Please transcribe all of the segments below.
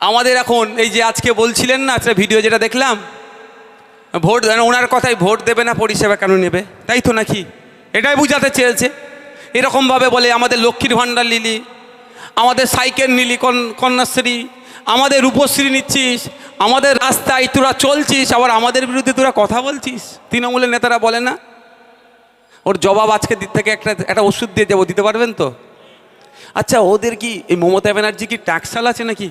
আমাদের এখন এই যে আজকে বলছিলেন না একটা ভিডিও যেটা দেখলাম, ভোট মানে ওনার কথাই ভোট দেবে না, পরিষেবা কেন নেবে? তাই তো নাকি? এটাই বুঝাতে চেয়েছে। এরকমভাবে বলে আমাদের লক্ষ্মীর ভাণ্ডার নিলি আমাদের সাইকেল নিলি কন- কন্যাশ্রী, আমাদের রূপশ্রী নিচ্ছিস, আমাদের রাস্তায় তোরা চলছিস, আবার আমাদের বিরুদ্ধে তোরা কথা বলছিস। তৃণমূলের নেতারা বলে না? ওর জবাব আজকে দিক থেকে একটা একটা ওষুধ দিয়ে যাব দিতে পারবেন তো? আচ্ছা ওদের কি এই মমতা ব্যানার্জি কি ট্যাক্সাল আছে নাকি?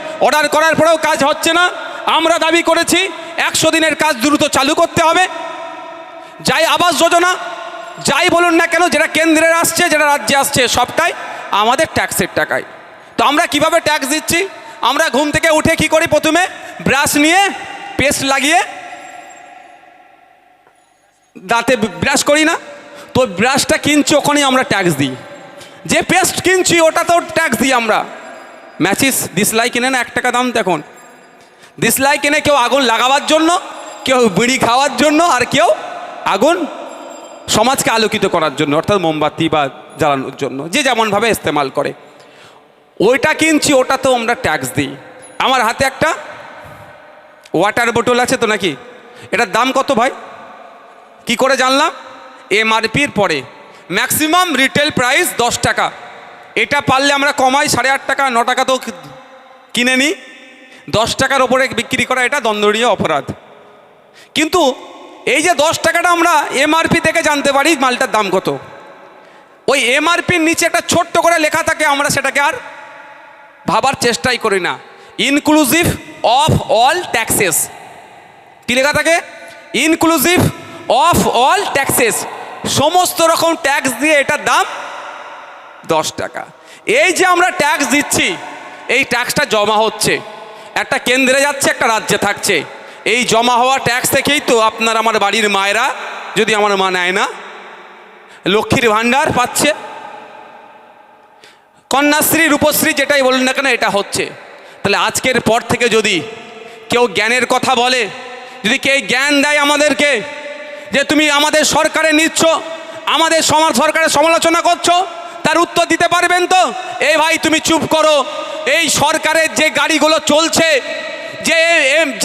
অর্ডার করার পরেও কাজ হচ্ছে না। আমরা দাবি করেছি, একশো দিনের কাজ দ্রুত চালু করতে হবে। যাই আবাস যোজনা, যাই বলুন না কেন, যেটা কেন্দ্রের আসছে, যেটা রাজ্যে আসছে, সবটাই আমাদের ট্যাক্সের টাকায়। তো আমরা কীভাবে ট্যাক্স দিচ্ছি? আমরা ঘুম থেকে উঠে কি করি প্রথমে? ব্রাশ নিয়ে পেস্ট লাগিয়ে দাঁতে ব্রাশ করি না। তো ব্রাশটা কিনছি, ওখানেই আমরা ট্যাক্স দিই। যে পেস্ট কিনছি, ওটাতেও ট্যাক্স দিই আমরা। ম্যাচিস দিসলাই কিনে না এক টাকা দাম দেখুন। দিসলাই কিনে কেউ আগুন লাগাবার জন্য, কেউ বিড়ি খাওয়ার জন্য, আর কেউ আগুন সমাজকে আলোকিত করার জন্য, অর্থাৎ মোমবাতি বা জ্বালানোর জন্য, যে যেমনভাবে ইস্তেমাল করে। ওইটা কিনছি, ওটা তো আমরা ট্যাক্স দিই। আমার হাতে একটা ওয়াটার বোটল আছে তো নাকি? এটার দাম কত ভাই? কি করে জানলাম? এমআরপির পরে। ম্যাক্সিমাম রিটেল প্রাইস দশ টাকা। এটা পারলে আমরা কমাই, সাড়ে আট টাকা, ন টাকা তো কিনে নিই দশ টাকার ওপরে বিক্রি করা এটা দণ্ডনীয় অপরাধ। কিন্তু এই যে দশ টাকাটা আমরা এমআরপি থেকে জানতে পারি মালটার দাম কত। ওই এমআরপির নিচে একটা ছোট্ট করে লেখা থাকে, আমরা সেটাকে আর ভাবার চেষ্টাই করি না। ইনক্লুসিভ অফ অল ট্যাক্সেস কী লেখা থাকে? ইনক্লুসিভ অফ অল ট্যাক্সেস সমস্ত রকম ট্যাক্স দিয়ে এটার দাম দশ টাকা। এই যে আমরা ট্যাক্স দিচ্ছি, এই ট্যাক্সটা জমা হচ্ছে। একটা কেন্দ্রে যাচ্ছে, একটা রাজ্যে থাকছে। এই জমা হওয়া ট্যাক্স থেকেই তো আপনার আমার বাড়ির মায়েরা যদি আমার মা নেয় না, লক্ষ্মীর ভাণ্ডার পাচ্ছে। কন্যাশ্রী, রূপশ্রী যেটাই বলুন না কেন, এটা হচ্ছে। তাহলে আজকের পর থেকে যদি কেউ জ্ঞানের কথা বলে, যদি কেউ জ্ঞান দেয় আমাদেরকে, যে তুমি আমাদের সরকারে নিচ্ছ, আমাদের সমাজ সরকারের সমালোচনা করছ তার উত্তর দিতে পারবেন তো? এই ভাই, তুমি চুপ করো। এই সরকারের যে গাড়িগুলো চলছে, যে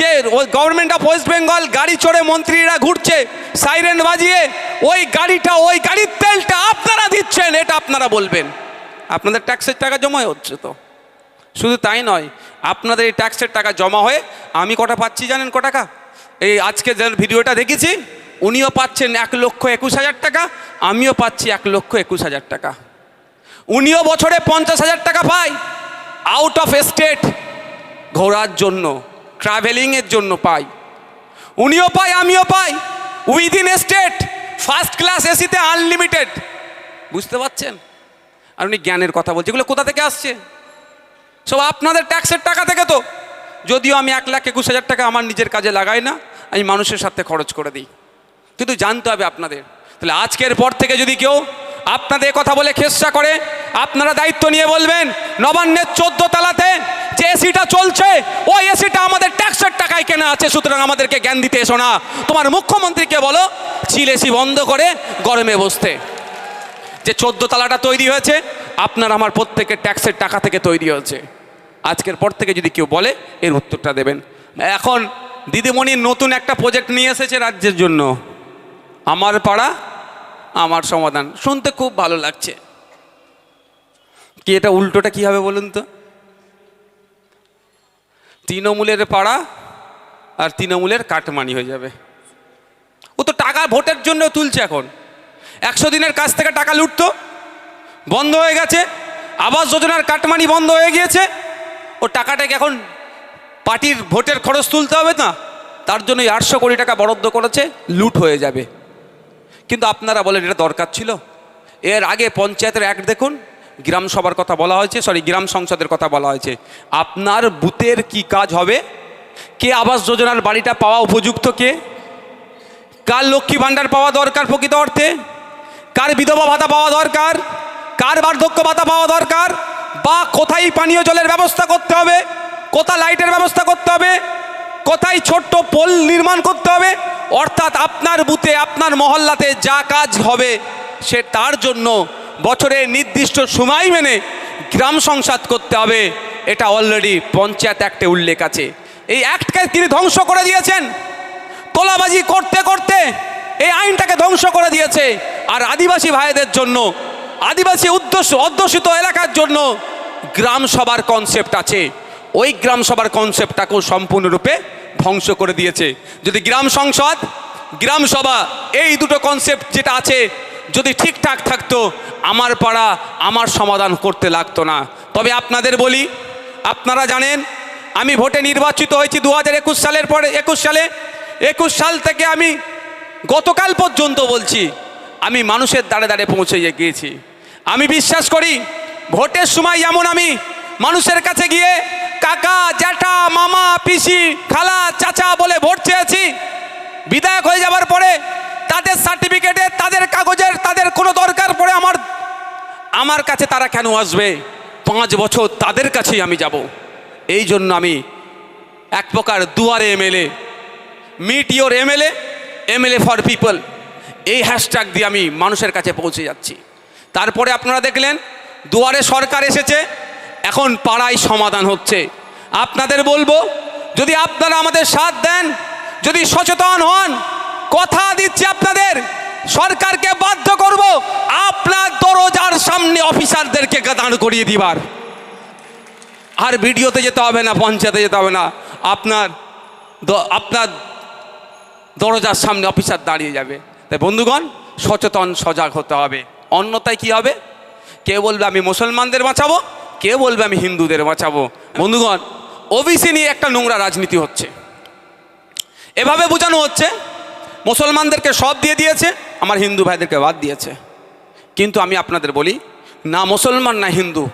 যে গভর্নমেন্ট অফ ওয়েস্ট বেঙ্গল গাড়ি চড়ে মন্ত্রীরা ঘুরছে সাইরেন বাজিয়ে, ওই গাড়িটা, ওই গাড়ির তেলটা আপনারা দিচ্ছেন, এটা আপনারা বলবেন। আপনাদের ট্যাক্সের টাকা জমা হচ্ছে তো। শুধু তাই নয়, আপনাদের এই ট্যাক্সের টাকা জমা হয়ে আমি কটা পাচ্ছি জানেন ক টাকা? এই আজকে যে ভিডিওটা দেখেছি, উনিও পাচ্ছেন এক লক্ষ একুশ হাজার টাকা, আমিও পাচ্ছি এক লক্ষ একুশ হাজার টাকা। উনিও বছরে পঞ্চাশ হাজার টাকা পায়। আউট অফ স্টেট ঘোরার জন্য ট্রাভেলিংয়ের জন্য পাই উনিও পায়, আমিও পাই। উইদিন স্টেট ফার্স্ট ক্লাস এসিতে আনলিমিটেড বুঝতে পারছেন? আর উনি জ্ঞানের কথা বলছে। এগুলো কোথা থেকে আসছে? সব আপনাদের ট্যাক্সের টাকা থেকে তো। যদিও আমি এক লাখ একুশ হাজার টাকা আমার নিজের কাজে লাগাই না, আমি মানুষের সাথে খরচ করে দিই। কিন্তু জানতে হবে আপনাদের। তাহলে আজকের পর থেকে যদি কেউ আপনাদের কথা বলে খেসা করে আপনারা দায়িত্ব নিয়ে বলবেন, নবান্নের চোদ্দ তালাতে যে এসিটা চলছে, ওই এসিটা আমাদের ট্যাক্সের টাকায় কেনা আছে, সুতরাং আমাদেরকে জ্ঞান দিতে এসো না। তোমার মুখ্যমন্ত্রীকে বলো চিল এসি বন্ধ করে গরমে বসতে। যে চোদ্দ তালাটা তৈরি হয়েছে, আপনার আমার প্রত্যেকের ট্যাক্সের টাকা থেকে তৈরি হয়েছে। আজকের পর থেকে যদি কেউ বলে, এর উত্তরটা দেবেন। এখন দিদিমণির নতুন একটা প্রজেক্ট নিয়ে এসেছে রাজ্যের জন্য। আমার পাড়া, আমার সমাধান। শুনতে খুব ভালো লাগছে। কি এটা উল্টোটা কি হবে বলুন তো? তৃণমূলের পাড়া আর তৃণমূলের কাটমানি হয়ে যাবে। ও তো টাকা ভোটের জন্য তুলছে এখন। একশো দিনের কাছ থেকে টাকা লুটতো, বন্ধ হয়ে গেছে, আবাস যোজনার কাটমানি বন্ধ হয়ে গিয়েছে। ও টাকাটাকে এখন পার্টির ভোটের খরচ তুলতে হবে না, তার জন্য এই আটশো কোটি টাকা বরাদ্দ করেছে, লুট হয়ে যাবে। কিন্তু আপনারা বলেন এটা দরকার ছিল? এর আগে পঞ্চায়েতের অ্যাক্ট দেখুন গ্রাম সভার কথা বলা হয়েছে সরি গ্রাম সংসদের কথা বলা হয়েছে। আপনার বুথের কি কাজ হবে? কে আবাস যোজনার বাড়িটা পাওয়া উপযুক্ত কে? কার লক্ষ্মী ভাণ্ডার পাওয়া দরকার প্রকৃত অর্থে? কার বিধবা ভাতা পাওয়া দরকার? কার বার্ধক্য ভাতা পাওয়া দরকার? বা কোথায় পানীয় জলের ব্যবস্থা করতে হবে? কোথায় লাইটের ব্যবস্থা করতে হবে? কোথায় ছোট্ট পোল নির্মাণ করতে হবে? অর্থাৎ আপনার বুথে, আপনার মহল্লাতে যা কাজ হবে, সে তার জন্য বছরের নির্দিষ্ট সময় মেনে গ্রাম সংসাদ করতে হবে, এটা অলরেডি পঞ্চায়েত অ্যাক্টে উল্লেখ আছে। এই অ্যাক্টকে তিনি ধ্বংস করে দিয়েছেন। তোলাবাজি করতে করতে এই আইনটাকে ধ্বংস করে দিয়েছে। আর আদিবাসী ভাইদের জন্য, আদিবাসী উদ্দেশ্য অধ্যুষিত এলাকার জন্য গ্রাম সভার কনসেপ্ট আছে। ওই গ্রাম সভার কনসেপ্টটাকেও সম্পূর্ণরূপে ধ্বংস করে দিয়েছে। যদি গ্রাম সংসদ, গ্রাম সভা, এই দুটো কনসেপ্ট যেটা আছে যদি ঠিকঠাক থাকতো, আমার পাড়া আমার সমাধান করতে লাগতো না। তবে আপনাদের বলি, আপনারা জানেন, আমি ভোটে নির্বাচিত হয়েছি দু হাজার একুশ সালের পরে, একুশ সালে, একুশ সাল থেকে আমি গতকাল পর্যন্ত বলছি, আমি মানুষের দাঁড়ে দাঁড়ে পৌঁছে গিয়েছি। আমি বিশ্বাস করি, ভোটের সময় যেমন আমি মানুষের কাছে গিয়ে, কাকা, জ্যাঠা, মামা, পিসি, খালা, চাচা বলে ভোট চেয়েছি। বিধায়ক হয়ে যাবার পরে তাদের সার্টিফিকেটে তাদের কাগজের, তাদের কোনো দরকার পড়ে আমার। আমার কাছে তারা কেন আসবে? পাঁচ বছর তাদের কাছেই আমি যাব। এই জন্য আমি এক প্রকার দুয়ারে MLA meet your MLA MLA for people এই হ্যাশট্যাগ দিয়ে আমি মানুষের কাছে পৌঁছে যাচ্ছি। তারপরে আপনারা দেখলেন, দুয়ারে সরকার এসেছে, এখন পাড়ায় সমাধান হচ্ছে। আপনাদের বলব, যদি আপনারা আমাদের সাথ দেন, যদি সচেতন হন কথা দিচ্ছি আপনাদের। সরকারকে বাধ্য করব, আপনার দরজার সামনে অফিসারদেরকে দাঁড় করিয়ে দিবার। আর ভিডিওতে যেতে হবে না, পঞ্চায়েতে যেতে হবে না। আপনার আপনার দরজার সামনে অফিসার দাঁড়িয়ে যাবে। তাই বন্ধুগণ, সচেতন, সজাগ হতে হবে। অন্যতায় কি হবে? কে বলবে আমি মুসলমানদের বাঁচাবো? কে বলবে আমি হিন্দুদের বাঁচাবো? বন্ধুগণ, ওবিসি নিয়ে একটা নোংরা রাজনীতি হচ্ছে। এভাবে বোঝানো হচ্ছে মুসলমানদেরকে সব দিয়ে দিয়েছে, আমার হিন্দু ভাইদেরকে বাদ দিয়েছে। কিন্তু আমি আপনাদের বলি, না মুসলমান, না হিন্দু।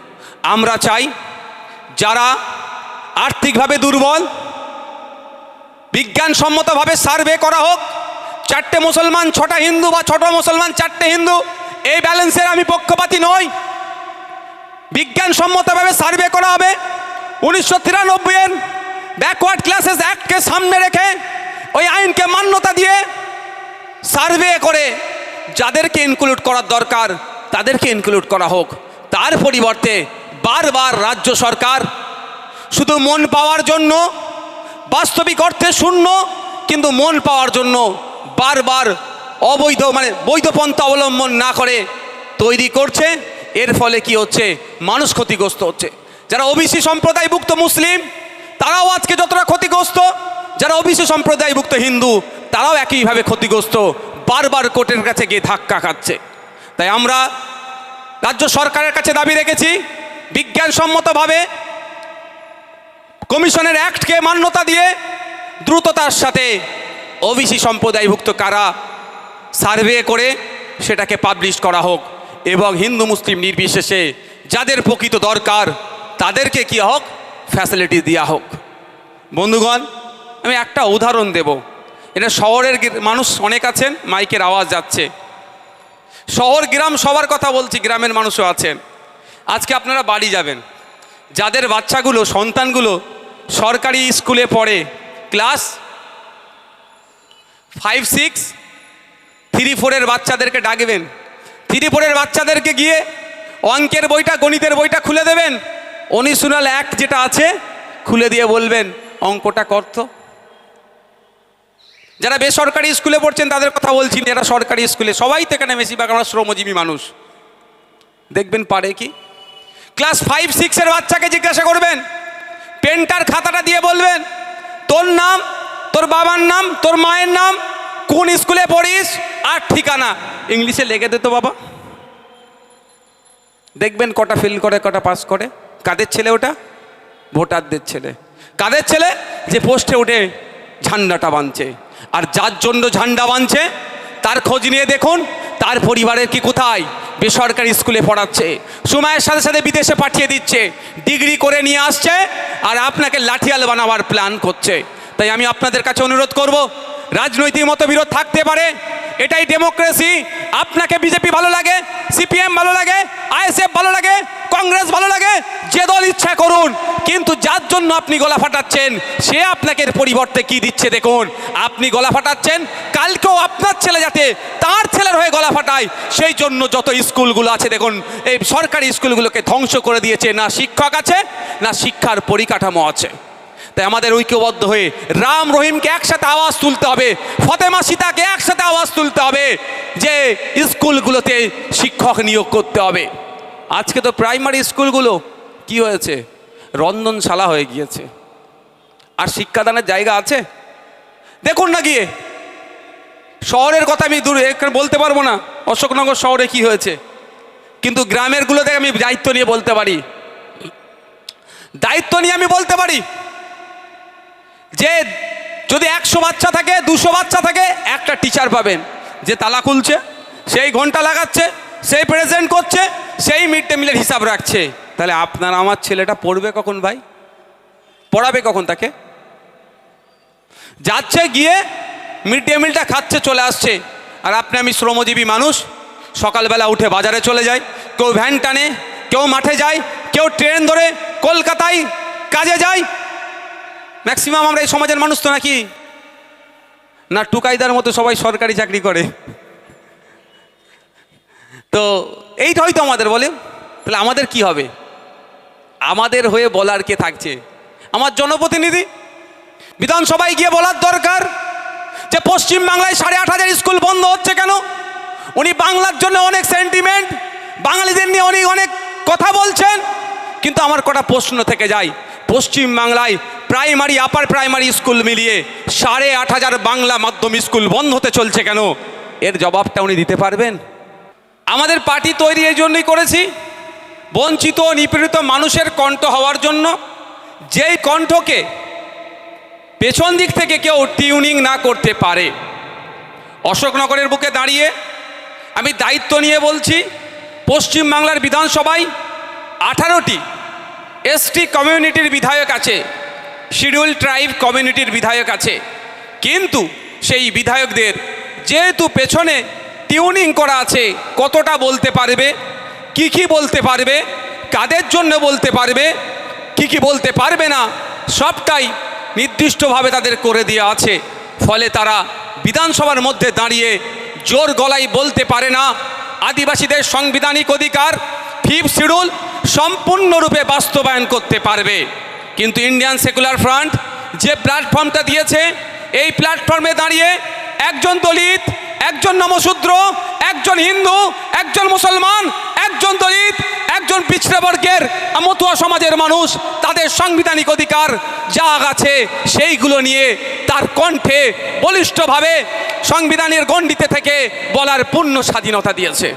আমরা চাই যারা আর্থিকভাবে দুর্বল, বিজ্ঞানসম্মতভাবে সার্ভে করা হোক, চারটে মুসলমান, ছটা হিন্দু বা ছোট মুসলমান, চারটে হিন্দু, এই ব্যালেন্সের আমি পক্ষপাতী নই। বিজ্ঞানসম্মতভাবে সার্ভে করা হবে। উনিশশো তিরানব্বইয়ের ব্যাকওয়ার্ড ক্লাসেস অ্যাক্টকে সামনে রেখে ওই আইনকে মান্যতা দিয়ে সার্ভে করে যাদেরকে ইনক্লুড করার দরকার, তাদেরকে ইনক্লুড করা হোক। তার পরিবর্তে বারবার রাজ্য সরকার শুধু মন পাওয়ার জন্য, বাস্তবিক অর্থে শূন্য, কিন্তু মন পাওয়ার জন্য বারবার অবৈধ মানে বৈধ পন্থা অবলম্বন না করে তৈরি করছে। এর ফলে কি হচ্ছে? মানুষ ক্ষতিগ্রস্ত হচ্ছে। যারা ওবিসি সম্প্রদায়ভুক্ত মুসলিম, তারাও আজকে যতটা ক্ষতিগ্রস্ত যারা ওবিসি সম্প্রদায়ভুক্ত হিন্দু, তারাও একইভাবে ক্ষতিগ্রস্ত, বারবার কোর্টের কাছে গিয়ে ধাক্কা খাচ্ছে। তাই আমরা রাজ্য সরকারের কাছে দাবি রেখেছি, বিজ্ঞানসম্মতভাবে কমিশনের অ্যাক্টকে মান্যতা দিয়ে দ্রুততার সাথে ওবিসি সম্প্রদায়ভুক্ত কারা সার্ভে করে সেটাকে পাবলিশ করা হোক এবং হিন্দু মুসলিম নির্বিশেষে যাদের প্রকৃত দরকার তাদেরকে কি হোক ফ্যাসিলিটি দেওয়া হোক। বন্ধুগণ আমি একটা উদাহরণ দেব। এটা শহরের মানুষ অনেক আছেন, মাইকের আওয়াজ যাচ্ছে। শহর, গ্রাম সবার কথা বলছি, গ্রামের মানুষও আছেন। আজকে আপনারা বাড়ি যাবেন। যাদের বাচ্চাগুলো, সন্তানগুলো সরকারি স্কুলে পড়ে, ক্লাস ফাইভ, সিক্স, থ্রি, ফোরের বাচ্চাদেরকে ডাকবেন। থ্রি, ফোরের বাচ্চাদেরকে গিয়ে অঙ্কের বইটা, গণিতের বইটা খুলে দেবেন। অনিশনাল অ্যাক্ট যেটা আছে, খুলে দিয়ে বলবেন, অঙ্কটা করত যারা বেসরকারি স্কুলে পড়ছেন তাদের কথা বলছি না, যারা সরকারি স্কুলে। সবাই তো এখানে বেশিরভাগ আমরা শ্রমজীবী মানুষ। দেখবেন পারে কি? ক্লাস ফাইভ সিক্সের বাচ্চাকে জিজ্ঞাসা করবেন পেনটার খাতাটা দিয়ে বলবেন তোর নাম তোর বাবার নাম তোর মায়ের নাম কোন স্কুলে পড়িস আর ঠিকানা? ইংলিশে লেগে দে তো বাবা। দেখবেন কটা ফেল করে কটা পাস করে। কাদের ছেলে ওটা? ভোটারদের ছেলে। কাদের ছেলে? যে পোস্টে উঠে ঝান্ডাটা বাঁধছে। আর যার জন্য ঝান্ডা বাঁধছে, তার খোঁজ নিয়ে দেখুন, তার পরিবারের কি কোথায় বেসরকারি স্কুলে পড়াচ্ছে সময়ের সাথে সাথে বিদেশে পাঠিয়ে দিচ্ছে, ডিগ্রি করে নিয়ে আসছে, আর আপনাকে লাঠিয়াল বানাবার প্ল্যান করছে। তাই আমি আপনাদের কাছে অনুরোধ করব, রাজনৈতিক মতবিরোধ থাকতে পারে, এটাই ডেমোক্রেসি আপনাকে বিজেপি ভালো লাগে, সিপিএম ভালো লাগে, আইএসএফ ভালো লাগে, কংগ্রেস ভালো লাগে, যে দল ইচ্ছা করুন। কিন্তু যার জন্য আপনি গলা ফাটাচ্ছেন, সে আপনাকে পরিবর্তে কি দিচ্ছে দেখুন। আপনি গলা ফাটাচ্ছেন, কালকেও আপনার ছেলে যাতে তার ছেলের হয়ে গলা ফাটায়, সেই জন্য যত স্কুলগুলো আছে দেখুন, এই সরকারি স্কুলগুলোকে ধ্বংস করে দিয়েছে। না শিক্ষক আছে, না শিক্ষার পরিকাঠামো আছে। তাই আমাদের ঐক্যবদ্ধ হয়ে রাম রহিমকে একসাথে আওয়াজ তুলতে হবে, ফতেমা সীতাকে একসাথে আওয়াজ তুলতে হবে, যে স্কুলগুলোতে শিক্ষক নিয়োগ করতে হবে। আজকে তো প্রাইমারি স্কুলগুলো কি হয়েছে? রন্ধনশালা হয়ে গিয়েছে। আর শিক্ষাদানের জায়গা আছে? দেখুন না গিয়ে। শহরের কথা আমি দূরে বলতে পারব না, অশোকনগর শহরে কি হয়েছে? কিন্তু গ্রামেরগুলোতে আমি দায়িত্ব নিয়ে বলতে পারি। দায়িত্ব নিয়ে আমি বলতে পারি? যে যদি একশো বাচ্চা থাকে, দুশো বাচ্চা থাকে, একটা টিচার পাবেন। যে তালা খুলছে, সেই ঘণ্টা লাগাচ্ছে, সেই প্রেজেন্ট করছে, সেই মিড ডে মিলের হিসাব রাখছে। তাহলে আপনার আমার ছেলেটা পড়বে কখন ভাই? পড়াবে কখন তাকে? যাচ্ছে, গিয়ে মিড ডে মিলটা খাচ্ছে, চলে আসছে। আর আপনি, আমি শ্রমজীবী মানুষ, সকালবেলা উঠে বাজারে চলে যাই, কেউ ভ্যান টানে, কেউ মাঠে যায়, কেউ ট্রেন ধরে কলকাতায় কাজে যায় ম্যাক্সিমাম আমরা এই সমাজের মানুষ তো নাকি? না টুকাইদার মতো সবাই সরকারি চাকরি করে। তো এইটা হয়তো আমাদের বলে। তাহলে আমাদের কি হবে? আমাদের হয়ে বলার কে থাকছে? আমার জনপ্রতিনিধি, বিধানসভায় গিয়ে বলার দরকার যে পশ্চিম বাংলায় সাড়ে আট হাজার স্কুল বন্ধ হচ্ছে কেন? উনি বাংলার জন্য অনেক সেন্টিমেন্ট বাঙালিদের নিয়ে উনি অনেক কথা বলছেন। কিন্তু আমার কটা প্রশ্ন থেকে যায়। পশ্চিম বাংলায় প্রাইমারি আপার প্রাইমারি স্কুল মিলিয়ে সাড়ে আট হাজার বাংলা মাধ্যম স্কুল বন্ধ হতে চলছে কেন? এর জবাবটা উনি দিতে পারবেন? আমাদের পার্টি তৈরি এই জন্যই করেছি। বঞ্চিত, নিপীড়িত মানুষের কণ্ঠ হওয়ার জন্য। যেই কণ্ঠকে পেছন দিক থেকে কেউ টিউনিং না করতে পারে, অশোকনগরের বুকে দাঁড়িয়ে আমি দায়িত্ব নিয়ে বলছি, পশ্চিমবাংলার বিধানসভায় আঠারোটি এসটি কমিউনিটির বিধায়ক আছে, শিডিউল ট্রাইব কমিউনিটির বিধায়ক আছে। কিন্তু সেই বিধায়কদের যেহেতু পেছনে টিউনিং করা আছে, কতটা বলতে পারবে, কি কি বলতে পারবে, কাদের জন্য বলতে পারবে, কি কি বলতে পারবে না, সবটাই নির্দিষ্টভাবে তাদের করে দেওয়া আছে। ফলে তারা বিধানসভার মধ্যে দাঁড়িয়ে জোর গলায় বলতে পারে না। আদিবাসীদের সাংবিধানিক অধিকার ফিফ শিডিউল সম্পূর্ণরূপে বাস্তবায়ন করতে পারবে। কিন্তু ইন্ডিয়ান সেকুলার ফ্রন্ট যে প্ল্যাটফর্মটা দিয়েছে, এই প্ল্যাটফর্মে দাঁড়িয়ে একজন দলিত, একজন নমশূদ্র, একজন হিন্দু, একজন মুসলমান, একজন দলিত, একজন পিছড়ে বর্গের মতুয়া সমাজের মানুষ, তাদের সাংবিধানিক অধিকার যা আছে সেইগুলো নিয়ে তার কণ্ঠে বলিষ্ঠভাবে সংবিধানের গণ্ডিতে থেকে বলার পূর্ণ স্বাধীনতা দিয়েছে।